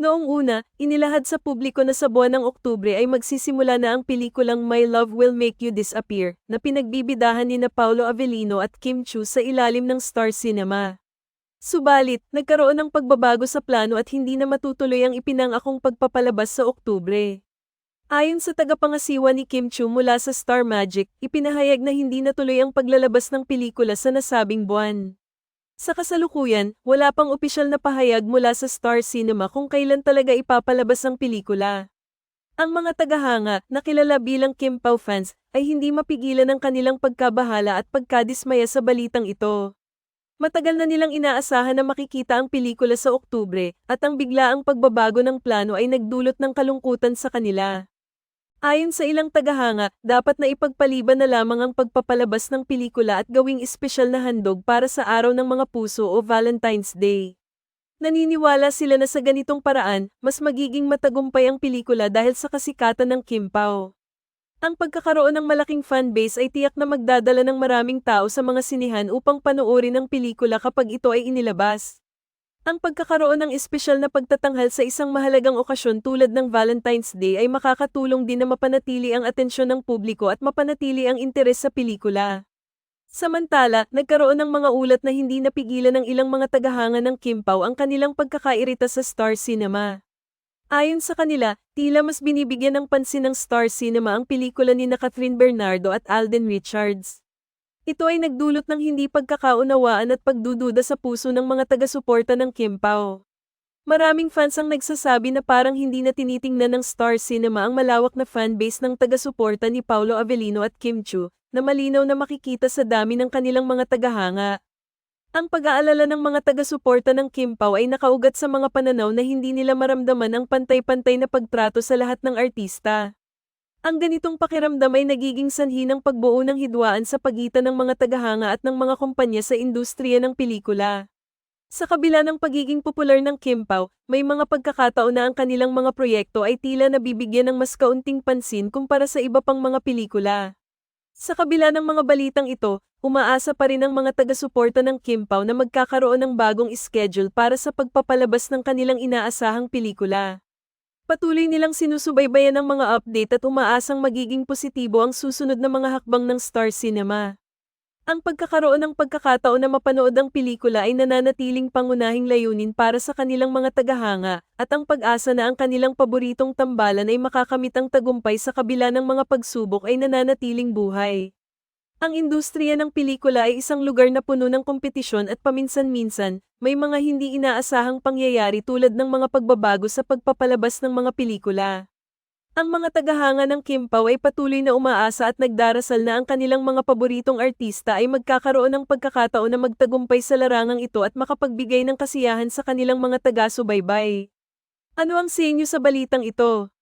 Noong una, inilahad sa publiko na sa buwan ng Oktubre ay magsisimula na ang pelikulang My Love Will Make You Disappear na pinagbibidahan ni na Paulo Avellino at Kim Chu sa ilalim ng Star Cinema. Subalit, nagkaroon ng pagbabago sa plano at hindi na matutuloy ang ipinangakong pagpapalabas sa Oktubre. Ayon sa tagapangasiwa ni Kim Chu mula sa Star Magic, ipinahayag na hindi natuloy ang paglalabas ng pelikula sa nasabing buwan. Sa kasalukuyan, wala pang opisyal na pahayag mula sa Star Cinema kung kailan talaga ipapalabas ang pelikula. Ang mga tagahanga, na kilala bilang Kim Pao fans, ay hindi mapigilan ang kanilang pagkabahala at pagkadismaya sa balitang ito. Matagal na nilang inaasahan na makikita ang pelikula sa Oktubre, at ang biglaang pagbabago ng plano ay nagdulot ng kalungkutan sa kanila. Ayon sa ilang tagahanga, dapat na ipagpaliban na lamang ang pagpapalabas ng pelikula at gawing espesyal na handog para sa araw ng mga puso o Valentine's Day. Naniniwala sila na sa ganitong paraan, mas magiging matagumpay ang pelikula dahil sa kasikatan ng Kim Pao. Ang pagkakaroon ng malaking fanbase ay tiyak na magdadala ng maraming tao sa mga sinihan upang panoorin ang pelikula kapag ito ay inilabas. Ang pagkakaroon ng espesyal na pagtatanghal sa isang mahalagang okasyon tulad ng Valentine's Day ay makakatulong din na mapanatili ang atensyon ng publiko at mapanatili ang interes sa pelikula. Samantala, nagkaroon ng mga ulat na hindi napigilan ng ilang mga tagahanga ng Kim Pao ang kanilang pagkakairita sa Star Cinema. Ayon sa kanila, tila mas binibigyan ng pansin ng Star Cinema ang pelikula ni na Catherine Bernardo at Alden Richards. Ito ay nagdulot ng hindi pagkakaunawaan at pagdududa sa puso ng mga taga-suporta ng Kim Pao. Maraming fans ang nagsasabi na parang hindi na tinitingnan ng Star Cinema ang malawak na fanbase ng taga-suporta ni Paulo Avellino at Kim Chu, na malinaw na makikita sa dami ng kanilang mga tagahanga. Ang pag-aalala ng mga taga-suporta ng Kim Pao ay nakaugat sa mga pananaw na hindi nila maramdaman ang pantay-pantay na pagtrato sa lahat ng artista. Ang ganitong pakiramdam ay nagiging sanhi ng pagbuo ng hidwaan sa pagitan ng mga tagahanga at ng mga kumpanya sa industriya ng pelikula. Sa kabila ng pagiging popular ng Kim may mga pagkakataon na ang kanilang mga proyekto ay tila nabibigyan ng mas kaunting pansin kumpara sa iba pang mga pelikula. Sa kabila ng mga balitang ito, umaasa pa rin ang mga taga-suporta ng Kim na magkakaroon ng bagong schedule para sa pagpapalabas ng kanilang inaasahang pelikula. Patuloy nilang sinusubaybayan ang mga update at umaasang magiging positibo ang susunod na mga hakbang ng Star Cinema. Ang pagkakaroon ng pagkakataon na mapanood ang pelikula ay nananatiling pangunahing layunin para sa kanilang mga tagahanga, at ang pag-asa na ang kanilang paboritong tambalan ay makakamit ang tagumpay sa kabila ng mga pagsubok ay nananatiling buhay. Ang industriya ng pelikula ay isang lugar na puno ng kompetisyon at paminsan-minsan, may mga hindi inaasahang pangyayari tulad ng mga pagbabago sa pagpapalabas ng mga pelikula. Ang mga tagahanga ng Kim Pao ay patuloy na umaasa at nagdarasal na ang kanilang mga paboritong artista ay magkakaroon ng pagkakataon na magtagumpay sa larangang ito at makapagbigay ng kasiyahan sa kanilang mga taga-subaybay. Ano ang sa inyo sa balitang ito?